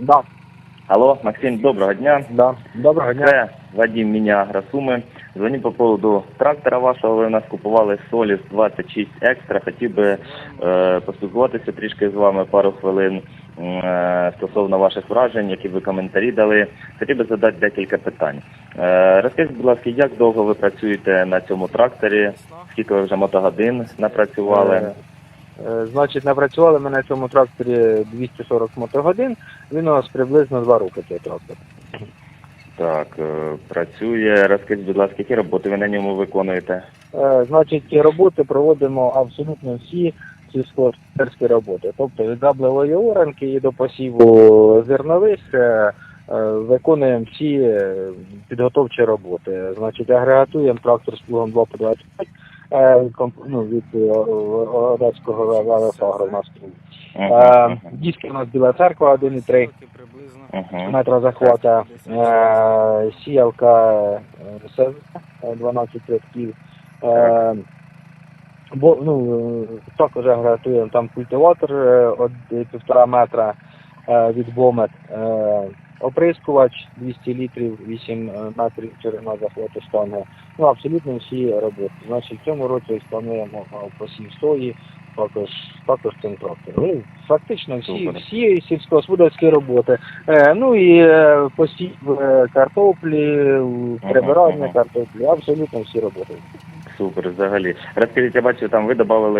Да, Алло, Максим, доброго дня. да. Доброго дня. Це Вадим Мінягра Суми. Дзвоню по поводу трактора вашого. Ви у нас купували Соліс 26 екстра. Хотів би е, поспілкуватися трішки з вами пару хвилин е, стосовно ваших вражень, які ви коментарі дали. Хотів би задати декілька питань. Е, розкажіть, будь ласка, як довго ви працюєте на цьому тракторі? Скільки ви вже мотогодин напрацювали? Е, Значить, напрацювали ми на цьому тракторі 240 мотогодин. Він у нас приблизно 2 роки цей трактор. Так, е, працює. Розкажіть, будь ласка, які роботи ви на ньому виконуєте? Е, Значить, роботи проводимо абсолютно всі сільськогосподарські роботи. Тобто від даблевої оранки і до посіву зернових виконуємо всі підготовчі роботи. Значить, агрегатуємо трактор з плугом 2 по 25 е, комп- ну, від е, Одеського ВВС плуг. Е, Диски у нас Біла церква 1,3 Мгм. метра захвата, е, сіялка е, СЗ, е, 12 рядків. Е, бо, ну, е, також агрегатуємо там культиватор е, е, півтора метра е, від бомет, е, оприскувач 200 літрів, 8 метрів ширина захвату штанги. Ну, абсолютно всі роботи. Значить, в цьому році плануємо е, посів сої, також, також цим трактором. Ну, фактично всі, всі сільськогосподарські роботи. Е, ну і е, посів е, картоплі, прибирання картоплі, абсолютно всі роботи. Супер, взагалі. Розкажіть, я бачу, там ви додали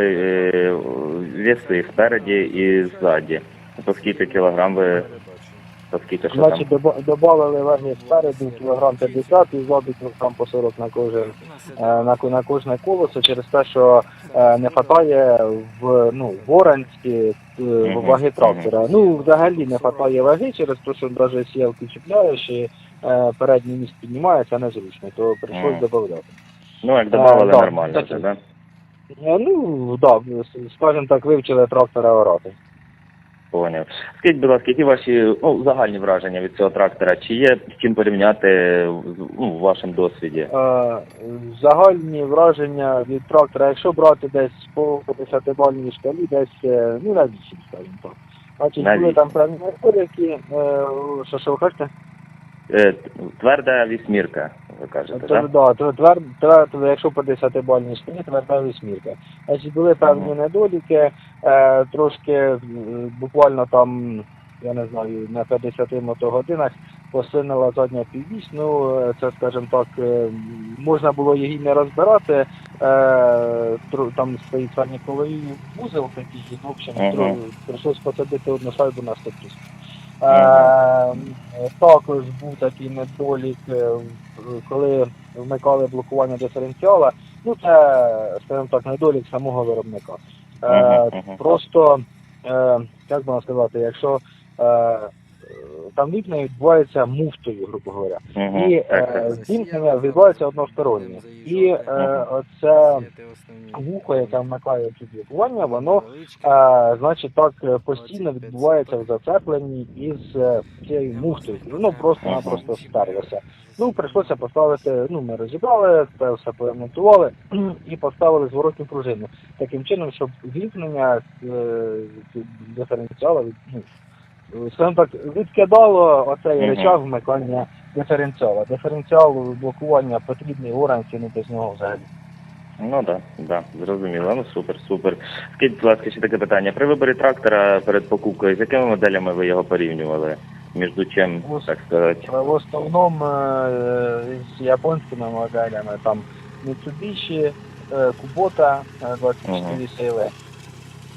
веси спереді і ззаді. По скільки кілограм ви, скільки що Значить, там? додали ваги спереду кілограм 50 і ззаду кілограм по 40 на кожен е, на, на кожне колесо через те, що е, не вистачає в ну в оранські е, ваги трактора. Ну взагалі не вистачає ваги через те, що навіть сіялки чіпляєш і е, передній міст піднімається незручно, то прийшлось додати. Ну, як Е, да, нормально так. да? Е, Ну так, да, скажімо так, вивчили трактора орати. Поняв. Скажіть, будь ласка, які ваші ну, загальні враження від цього трактора? Чи є з чим порівняти ну, в вашому досвіді? Е, загальні враження від трактора, якщо брати десь по 50-бальній шкалі, десь е, ну на 8, скажімо так. Значить, На були там певні які, е, що, що ви хочете? Е, тверда вісьмірка, ви кажете, То, так? да, то, твер, то, якщо по 10-бальній шкалі, тверда вісьмірка. Значить, були певні недоліки, е, трошки е, буквально там, я не знаю, на 50 мотогодинах посинила задня піввісь, ну е, це, скажімо так, е, можна було її не розбирати, е, тру- там стоїть сальниковий вузол такий, і, в общем, Мгм. тру- прийшлось посадити одну шайбу на 100 Е, також був такий недолік, е, коли вмикали блокування диференціала. Ну це, скажімо так, недолік самого виробника. Е. Просто, е, як можна сказати, якщо е, там вікна відбувається муфтою, грубо говоря. Мгм. І е, зімкнення відбувається одностороннє. І е, оце вухо, яке вмикає цю блокування, воно е, значить так е, постійно відбувається в зацепленні із е, цією муфтою. Воно просто-напросто стерлося. Ну, прийшлося поставити, ну, ми розібрали, це все поремонтували і поставили зворотню пружину. Таким чином, щоб вімкнення е, диференціала від, ну, скажімо так, відкидало оцей Мгм. речах вмикання диференціала. Диференціал блокування потрібний оранці, ну без нього взагалі. Ну так, да, зрозуміло. Ну супер, супер. Скажіть, будь ласка, ще таке питання. При виборі трактора перед покупкою, з якими моделями ви його порівнювали? Між чим, Ось. так сказати? В основному е, з японськими моделями там Mitsubishi, е, Kubota е, 24 сили.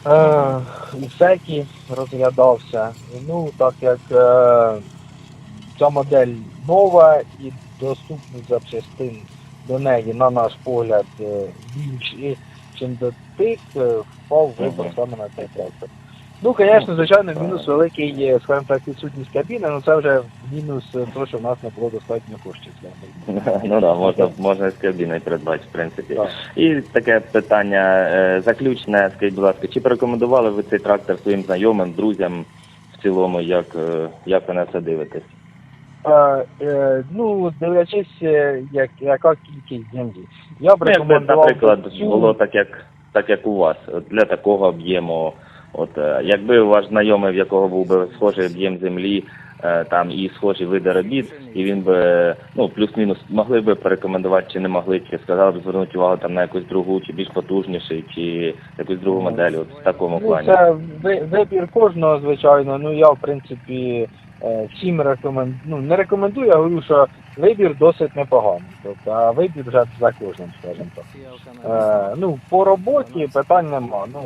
Ісекі розглядався. Ну, так як е, ця модель нова і доступність запчастин до неї, на наш погляд, е, більш чим до тих, е, впав вибор саме на цей трактор. Ну, звісно, звичайно, мінус великий є, скажімо так, відсутність кабіни, але це вже мінус е, що в нас не було достатньо коштів. Ну да, можна, можна з кабіною придбати, в принципі. Так. І таке питання е, заключне, скажіть, будь ласка, чи порекомендували ви цей трактор своїм знайомим, друзям в цілому, як, е, як ви на це дивитесь? Е, е, ну, дивлячись, е, як, яка кількість землі. Я б рекомендував наприклад, було так, як так як у вас, для такого об'єму От е, якби ваш знайомий, в якого був би схожий об'єм землі, е, там і схожі види робіт, і він би ну плюс-мінус могли би порекомендувати, чи не могли, чи сказали б звернути увагу там на якусь другу, чи більш потужніший, чи якусь другу модель, от в такому Ну, плані. це вибір кожного, звичайно. Ну я в принципі е, всім рекомендую. Ну не рекомендую, я говорю, що вибір досить непоганий. Тобто, а вибір вже за кожним, скажімо так. Е, ну, по роботі питань нема. Ну,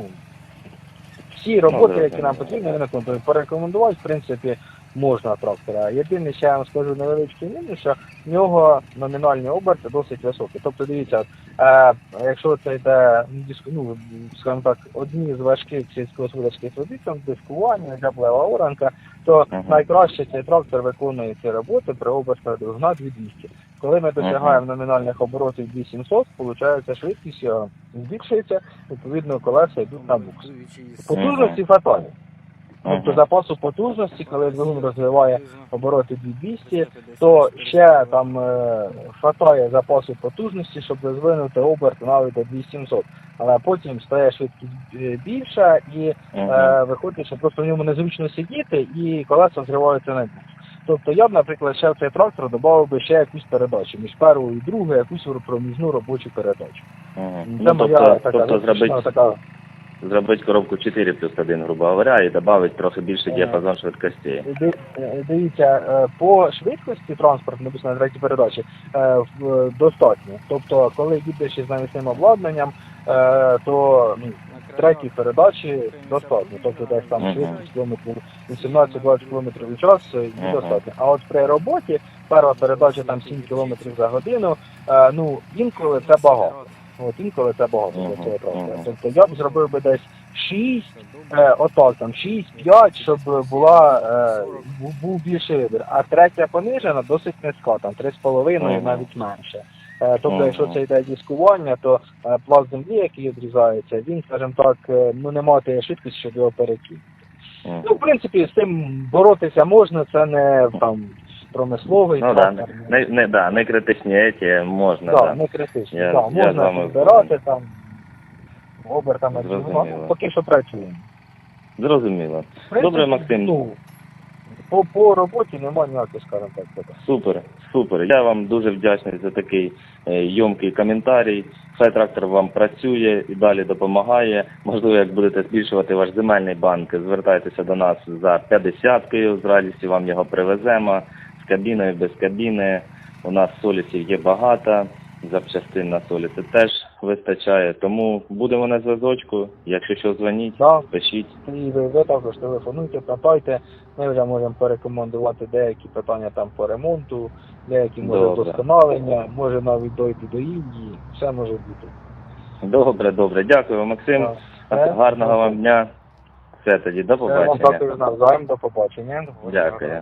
всі роботи, Ну, які нам потрібні, не рекомендую. порекомендувати, в принципі, можна трактора. Єдине, що я вам скажу невеличкий мінус, що в нього номінальні оберти досить високі. Тобто, дивіться, е, якщо це йде, ну, ну, скажімо так, одні з важких сільськогосподарських робіт, там дискування, жаблева оранка, то найкраще цей трактор виконує ці роботи при обертах двигуна 2200. Коли ми досягаємо номінальних оборотів 2700, виходить швидкість збільшується, відповідно колеса йдуть на букс. Потужності фаталі. Тобто запасу потужності, коли двигун розвиває обороти 2200, то ще там е, хватає запасу потужності, щоб розвинути оберт навіть до 2700. Але потім стає швидкість е, більша і е, виходить, що просто в ньому незручно сидіти і колеса зриваються на бік. Тобто я б, наприклад, ще в цей трактор додав би ще якусь передачу між першою і другою, якусь проміжну робочу передачу. Мгм. Це Ну, моя тобто, така, тобто зробити така зробити коробку 4 плюс 1, грубо говоря, і додати трохи більший Е. діапазон швидкостей. Ди- е, Дивіться, е, по швидкості транспорту, написано на третій передачі, е, достатньо. Тобто, коли їдеш із навісним обладнанням, е, то ну, третій передачі достатньо. Тобто десь там Мгм. швидкість кілометрів 18-20 км в час і достатньо. А от при роботі перша передача там 7 км за годину, е, ну інколи це багато. От інколи це багато для цього трактора. Тобто я б зробив би десь 6 Е, отак, там 6-5, щоб була, е, був більший вибір. А третя понижена досить низька, там 3,5 Мгм. навіть менше. Е, тобто, якщо це йде дискування, то е, пласт землі, який відрізається, він, скажімо так, е, ну не має тієї швидкості, щоб його перекинути. Ну, в принципі, з цим боротися можна, це не там промисловий Ну да, не, не, да, не критичні еті можна, да, да. не критично. Я- да, я можна підбирати там обертами, ну, поки що працюємо. Зрозуміло. Добре, Максим. Ну, по, по роботі немає ніяких, скажімо так. Супер, супер. Я вам дуже вдячний за такий е, йомкий коментарій. Хай трактор вам працює і далі допомагає. Можливо, як будете збільшувати ваш земельний банк, звертайтеся до нас за 50-кою, з радістю вам його привеземо з кабіною, без кабіни. У нас солісів є багато, запчастин на соліси теж вистачає. Тому будемо на зв'язочку. Якщо що, дзвоніть, Да. пишіть. І ви, ви також телефонуйте, питайте. Ми вже можемо порекомендувати деякі питання там по ремонту, деякі може Добре. вдосконалення, може навіть дойти до Індії, все може бути. Добре, добре. Дякую, Максим. Да. Гарного вам дня. Все тоді, до Все, вам побачення. також навзаєм, до побачення. Дякую.